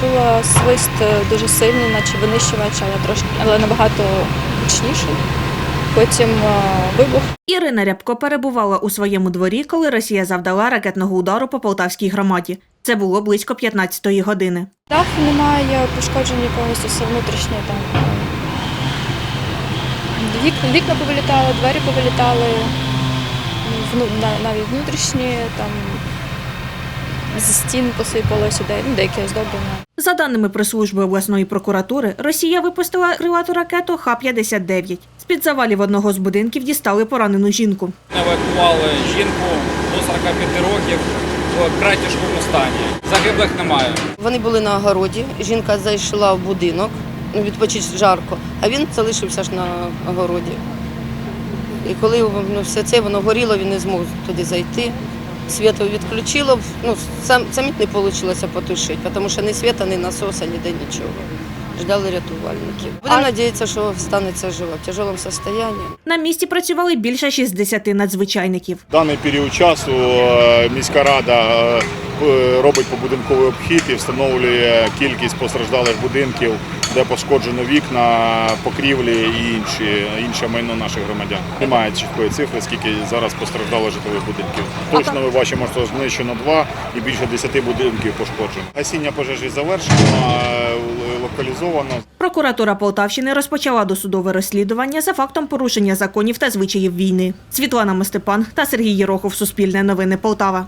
Чула свист е, дуже сильний, наче винищувач, але трошки, але набагато гучніший. Потім е, вибух. Ірина Рябко перебувала у своєму дворі, коли Росія завдала ракетного удару по полтавській громаді. Це було близько 15-ї години. Дах немає, пошкоджені повністю все внутрішнє там. Вікна, вікна повилітали, двері повилітали, навіть внутрішні, там зі стін посипалося, де, ну, деякі оздоблення. За даними прес-служби обласної прокуратури, Росія випустила крилату ракету Х-59. З-під завалів одного з будинків дістали поранену жінку. Евакували жінку до 45 років в вкрай тяжкому стані. Загиблих немає. Вони були на огороді. Жінка зайшла в будинок, ну, відпочити жарко, а він залишився ж на огороді. І коли ну, все це воно горіло, він не змог туди зайти. Світло відключило, ну, сам, самі не вийшло потушити, тому що ні світа, ні насоса, ніде нічого. Ждали рятувальників. Будемо сподіватися, що станеться жива в тяжкому стані. На місці працювали більше 60 надзвичайників. Даний період часу е, міська рада е, робить побудинковий обхід і встановлює кількість постраждалих будинків, де пошкоджено вікна, покрівлі і інші, інше майно наших громадян. Немає чіткої цифри, скільки зараз постраждало житлових будинків. Точно ми бачимо, що знищено два і більше 10 будинків пошкоджено. Гасіння пожежі завершено, локалізовано. Прокуратура Полтавщини розпочала досудове розслідування за фактом порушення законів та звичаїв війни. Світлана Мостепан та Сергій Єрохов. Суспільне новини Полтава.